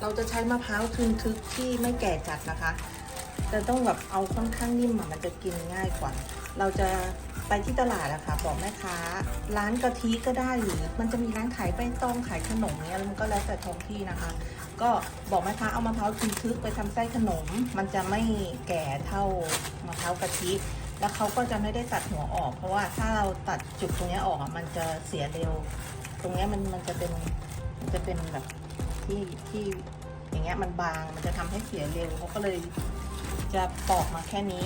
เราจะใช้มะพร้าวทึนทึกที่ไม่แก่จัดนะคะแต่ต้องแบบเอาค่อนข้างนิ่มมันจะกินง่ายกว่า เราจะไปที่ตลาดอะคะบอกแม่ค้า ร้านกะทิก็ได้หรือมันจะมีร้านขายใบตองขายขนมเนี่ยมันก็แล้วแต่ท้องที่นะคะ ก็บอกแม่ค้าเอามะพร้าวทึนทึกไปทำไส้ขนม มันจะไม่แก่เท่ามะพร้าวกะทิแล้วเขาก็จะไม่ได้ตัดหัวออก เพราะว่าถ้าเราตัดจุดตรงเนี้ยออกมันจะเสียเร็ว ตรงเนี้ยมันมันจะเป็นจะเป็นแบบ ที่ที่อย่างเงี้ยมันบางมันจะทำให้เสียเร็วเขาก็เลยจะปอกมาแค่นี้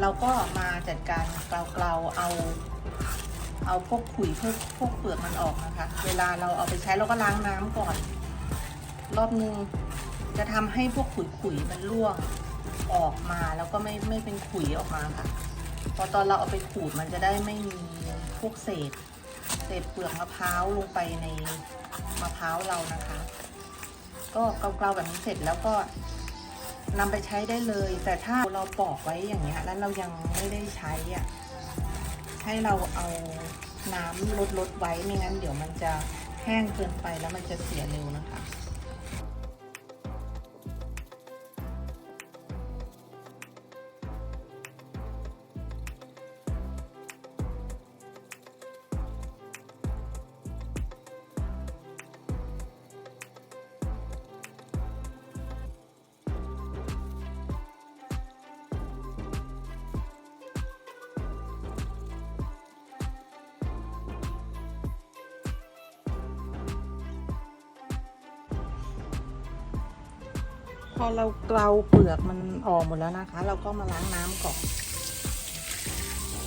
เราก็มาจัดการเกลาๆเอา เอาพวกขุยพวกพวกเปลือกมันออกนะคะ เวลาเราเอาไปใช้เราก็ล้างน้ำก่อน รอบนึงจะทำให้พวกขุยขุยมันร่วงออกมาแล้วก็ไม่ไม่เป็นขุยออกมาค่ะ พอตอนเราเอาไปขูดมันจะได้ไม่มีพวกเศษ เศษเปลือกมะพร้าวลงไปในมะพร้าวเรานะคะ ก็เกลาๆแบบนี้เสร็จแล้วก็นำไปใช้ได้เลย แต่ถ้าเราปอกไว้อย่างเงี้ยแล้วเรายังไม่ได้ใช้อะให้เราเอาน้ำลดลดๆไว้ไม่งั้นเดี๋ยวมันจะแห้งเกินไปแล้วมันจะเสียเร็วนะคะ พอเราเกลาเปลือกมันออกหมดแล้วนะคะ เราก็มาล้างน้ำก่อน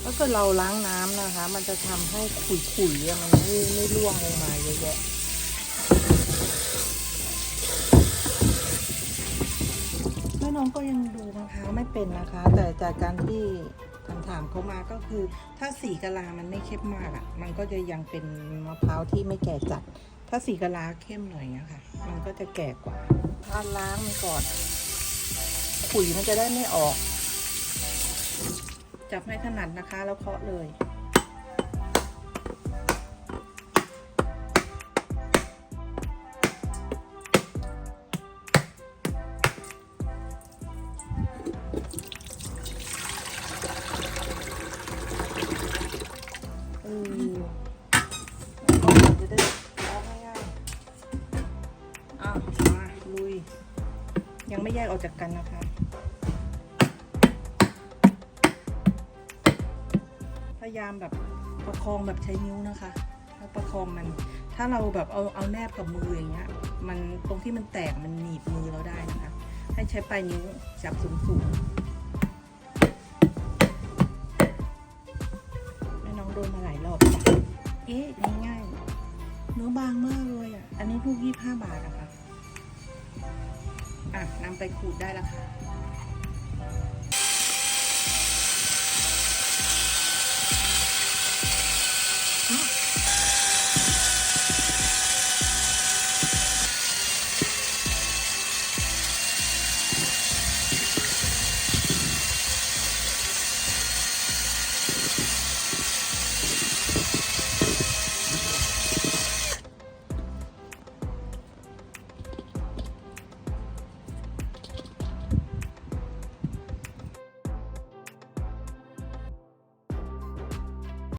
ถ้าเกิดเราล้างน้ำนะคะ มันจะทำให้ขุยๆองมันไม่ไม่ร่วงลงมาเยอะแยะแม่น้องก็ยังดูนะคะไม่เป็นนะคะ แต่จากการที่ ถามเขามาก็คือ ถ้าสีกะลา มันไม่เข้มมากอะ่ะ มันก็จะยังเป็นมะพร้าวที่ไม่แก่จัด ถ้าสีกะลาเข้มหน่อยอะค่ะมันก็จะแก่กว่าทาล้างมันก่อนขุยมันจะได้ไม่ออก จับให้ถนัดนะคะแล้วเคาะเลย ยังไม่แยกออกจากกันนะคะ พยายามแบบประคองแบบใช้นิ้วนะคะแล้วประคองมัน ถ้าเราแบบเอาเอาแนบกับมืออย่างเงี้ย มันตรงที่มันแตกมันหนีบมือเราได้นะคะ ให้ใช้ปลายนิ้วจับสูงสูงๆแม่น้องโดนมาหลายรอบจ้ะเอ๊ะง่ายๆเนื้อบางมากเลยอะ อันนี้ลูกยี่ห้าบาทอะคะ นำไปขูดได้แล้วค่ะ